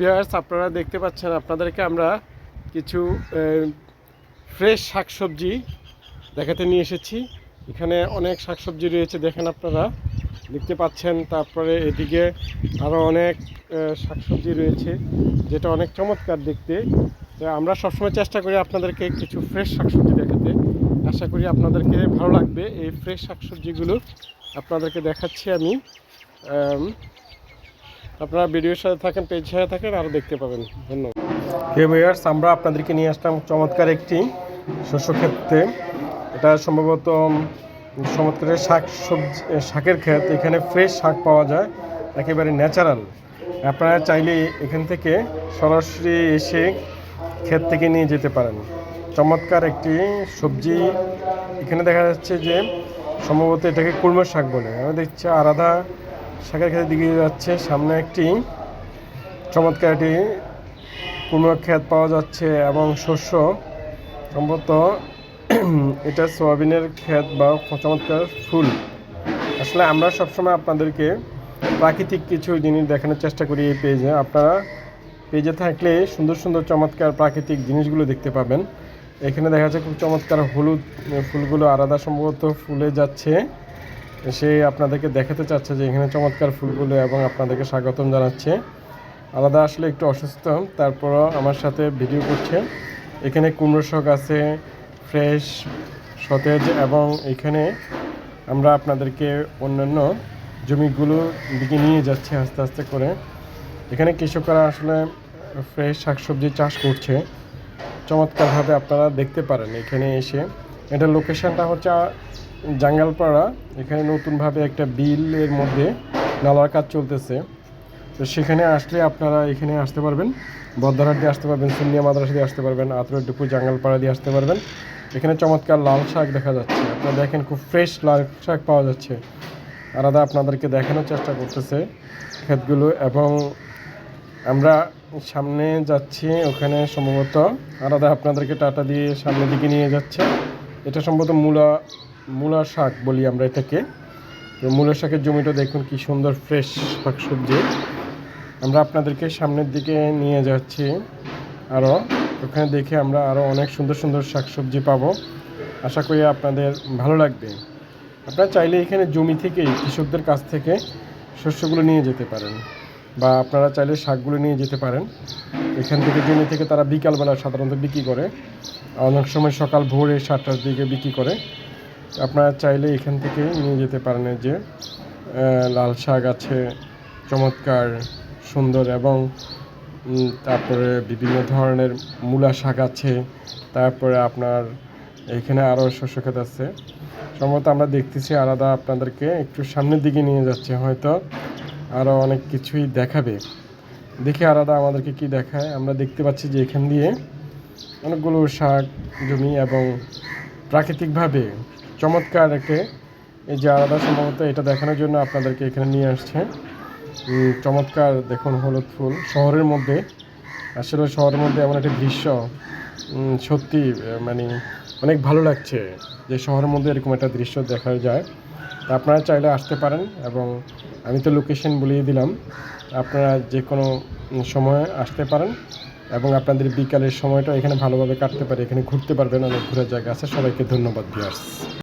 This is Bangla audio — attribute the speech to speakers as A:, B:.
A: ভিউয়ার্স আপনারা দেখতে পাচ্ছেন আপনাদেরকে আমরা কিছু ফ্রেশ শাকসবজি দেখাতে নিয়ে এসেছি। এখানে অনেক শাকসবজি রয়েছে দেখেন আপনারা। দেখতে পাচ্ছেন তারপরে এদিকে আরও অনেক শাকসবজি রয়েছে যেটা অনেক চমৎকার দেখতে। আমরা সবসময় চেষ্টা করি আপনাদেরকে কিছু ফ্রেশ শাকসবজি দেখাতে। আশা করি আপনাদেরকে ভালো লাগবে। এই ফ্রেশ শাকসবজিগুলো আপনাদেরকে দেখাচ্ছি আম, আপনারা ভিডিওর সাথে থাকেন পেজ সাথে থাকেন আরও দেখতে পাবেন। ধন্যবাদ। আমরা আপনাদেরকে নিয়ে আসলাম চমৎকার একটি শস্য ক্ষেত্রে এটা সম্ভবত উম, চমৎকার শাক সবজি শাকের ক্ষেত। এখানে ফ্রেশ শাক পাওয়া যায় একেবারে ন্যাচারাল আপনারা চাইলে এখান থেকে সরাসরি এসে ক্ষেত থেকে নিয়ে যেতে পারেন। চমৎকার একটি সবজি। এখানে দেখা যাচ্ছে যে সম্ভবত এটাকে কুড়মো শাক বলে। আমি দেখছি আলাদা শাকের ক্ষেতের দিকে যাচ্ছে। সামনে একটি চমৎকার একটি কুমড়ো ক্ষেত পাওয়া যাচ্ছে এবং শস্য। সম্ভবত এটা সোয়াবিনের ক্ষেত বা চমৎকার ফুল। আসলে আমরা সবসময় আপনাদেরকে প্রাকৃতিক কিছু জিনিস দেখানোর চেষ্টা করি এই পেজে। আপনারা পেজে থাকলে সুন্দর সুন্দর চমৎকার প্রাকৃতিক জিনিসগুলো দেখতে পাবেন। এখানে দেখা যাচ্ছে খুব চমৎকার হলুদ ফুলগুলো আলাদা সম্ভবত ফুলে যাচ্ছে। সে আপনাদেরকে দেখাতে চাচ্ছে যে এখানে চমৎকার ফুলগুলো এবং আপনাদেরকে স্বাগতম জানাচ্ছে। আলাদা আসলে একটু অসুস্থ, তারপরও আমার সাথে ভিডিও করছে। এখানে কুমড়ো শখ আছে, ফ্রেশ, সতেজ এবং এখানে আমরা আপনাদেরকে অন্যান্য জমিগুলো দিকে নিয়ে যাচ্ছি আস্তে আস্তে করে। এখানে কৃষকরা আসলে ফ্রেশ শাকসবজি চাষ করছে। চমৎকারভাবে আপনারা দেখতে পারেন এখানে এসে। এটা লোকেশানটা হচ্ছে জাঙ্গালপাড়া, এখানে নতুনভাবে একটা বিলের মধ্যে নালার কাজ চলতেছে। তো সেখানে আসলে আপনারা এখানে আসতে পারবেন বদ্দারহাট দিয়ে আসতে পারবেন সিনিয়া মাদ্রাসা দিয়ে আসতে পারবেন আতরের ডুপু জাঙ্গালপাড়া দিয়ে আসতে পারবেন। এখানে চমৎকার লাল শাক দেখা যাচ্ছে। আপনারা দেখেন খুব ফ্রেশ লাল শাক পাওয়া যাচ্ছে। আলাদা আপনাদেরকে দেখানোর চেষ্টা করতেছে ক্ষেতগুলো এবং আমরা সামনে যাচ্ছি, ওখানে সম্ভবত আলাদা আপনাদেরকে টাটা দিয়ে সামনের দিকে নিয়ে যাচ্ছে। এটা সম্ভবত মূলা মূলা শাক বলি আমরা এটাকে। মূলা শাকের জমিটা দেখুন কি সুন্দর ফ্রেশ শাকসবজি। আমরা আপনাদেরকে সামনের দিকে নিয়ে যাচ্ছি আরও ওখানে দেখে আমরা আরও অনেক সুন্দর সুন্দর শাকসবজি পাবো। আশা করি আপনাদের ভালো লাগবে। আপনারা চাইলে এখানে জমি থেকেই কৃষকদের কাছ থেকে শস্যগুলো নিয়ে যেতে পারেন বা আপনারা চাইলে শাকগুলো নিয়ে যেতে পারেন। এখান থেকে জমি থেকে তারা বিকালবেলা সাধারণত বিক্রি করে। অনেক সময় সকাল ভোরে সাতটার দিকে বিক্রি করে। আপনারা চাইলে এখান থেকে নিয়ে যেতে পারেন যে লাল শাক আছে, চমৎকার, সুন্দর এবং তারপরে বিভিন্ন ধরনের মূলা শাক আছে। তারপরে আপনার এখানে আরও শস্য ক্ষেত আছে। সম্ভবত আমরা দেখতেছি আলাদা আপনাদেরকে একটু সামনের দিকে নিয়ে যাচ্ছে, হয়তো আরও অনেক কিছুই দেখাবে। দেখে আলাদা আমাদেরকে কি দেখায়। আমরা দেখতে পাচ্ছি যে এখান দিয়ে অনেকগুলো শাক, জমি এবং প্রাকৃতিকভাবে চমৎকার একে। এই যে আলাদা সম্ভবত এটা দেখানোর জন্য আপনাদেরকে এখানে নিয়ে আসছে। চমৎকার দেখুন হলুদ ফুল। শহরের মধ্যে, আসলে শহরের মধ্যে এমন একটা দৃশ্য সত্যি মানে অনেক ভালো লাগছে যে শহরের মধ্যে এরকম একটা দৃশ্য দেখা যায়। তা আপনারা চাইলে আসতে পারেন এবং আমি তো লোকেশন বলিয়ে দিলাম। আপনারা যে কোনো সময়ে আসতে পারেন এবং আপনাদের বিকালের সময়টা এখানে ভালোভাবে কাটতে পারে, এখানে ঘুরতে পারবেন, অনেক ঘোরার জায়গা আছে। সবাইকে ধন্যবাদ ভিউয়ার্স